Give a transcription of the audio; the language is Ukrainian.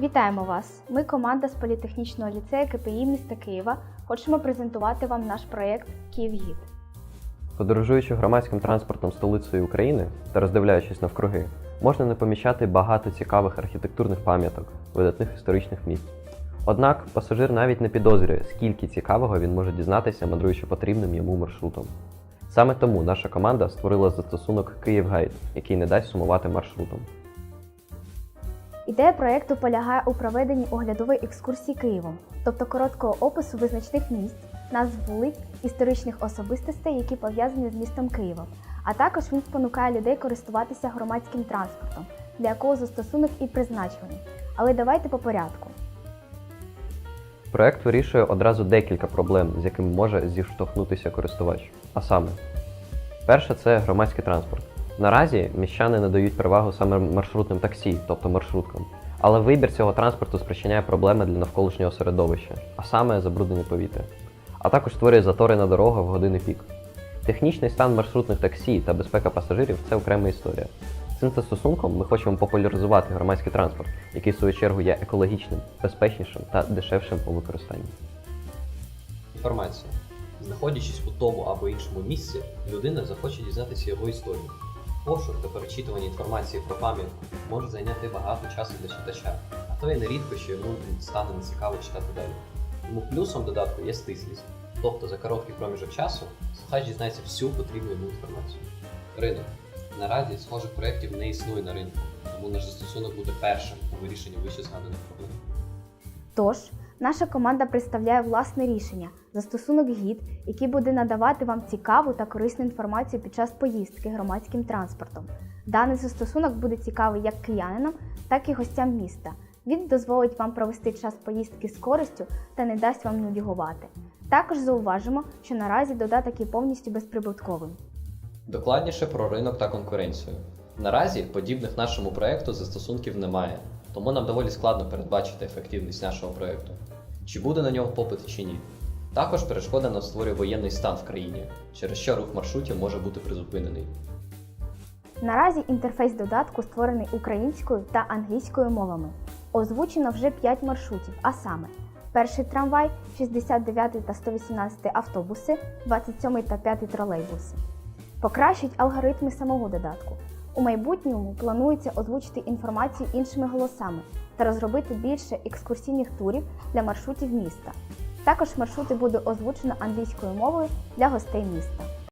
Вітаємо вас! Ми команда з політехнічного ліцею КПІ міста Києва. Хочемо презентувати вам наш проєкт Київгід. Подорожуючи громадським транспортом столицею України та роздивляючись навкруги, можна не помічати багато цікавих архітектурних пам'яток, видатних історичних місць. Однак пасажир навіть не підозрює, скільки цікавого він може дізнатися, мандруючи потрібним йому маршрутом. Саме тому наша команда створила застосунок Київгайд, який не дасть сумувати маршрутом. Ідея проєкту полягає у проведенні оглядової екскурсії Києвом, тобто короткого опису визначних місць, назв вулиць, історичних особистостей, які пов'язані з містом Києвом. А також він спонукає людей користуватися громадським транспортом, для якого застосунок і призначений. Але давайте по порядку. Проект вирішує одразу декілька проблем, з якими може зіштовхнутися користувач. А саме, перше це громадський транспорт. Наразі міщани надають перевагу саме маршрутним таксі, тобто маршруткам. Але вибір цього транспорту спричиняє проблеми для навколишнього середовища, а саме забруднення повітря. А також створює затори на дорогах в години пік. Технічний стан маршрутних таксі та безпека пасажирів це окрема історія. Цим застосунком ми хочемо популяризувати громадський транспорт, який в свою чергу є екологічним, безпечнішим та дешевшим у використанні. Інформація. Знаходячись у тому або іншому місці, людина захоче дізнатися його історію. Пошук та перечитування інформації про пам'ятку може зайняти багато часу для читача, а то й нерідко, що йому стане нецікаво читати далі. Тому плюсом додатку є стислість, тобто за короткий проміжок часу слухач дізнається всю потрібну йому інформацію. Ринок. Наразі схожих проєктів не існує на ринку, тому наш застосунок буде першим у вирішенні вище згаданих проблем. Тож, наша команда представляє власне рішення застосунок гід, який буде надавати вам цікаву та корисну інформацію під час поїздки громадським транспортом. Даний застосунок буде цікавий як киянинам, так і гостям міста. Він дозволить вам провести час поїздки з користю та не дасть вам нудьгувати. Також зауважимо, що наразі додаток є повністю безприбутковим. Докладніше про ринок та конкуренцію. Наразі подібних нашому проєкту застосунків немає, тому нам доволі складно передбачити ефективність нашого проєкту. Чи буде на нього попит чи ні. Також перешкода нам створює воєнний стан в країні, через що рух маршрутів може бути призупинений. Наразі інтерфейс додатку створений українською та англійською мовами. Озвучено вже 5 маршрутів, а саме: перший трамвай, 69 та 118 автобуси, 27 та 5 тролейбуси. Покращують алгоритми самого додатку. У майбутньому планується озвучити інформацію іншими голосами та розробити більше екскурсійних турів для маршрутів міста. Також маршрути буде озвучено англійською мовою для гостей міста.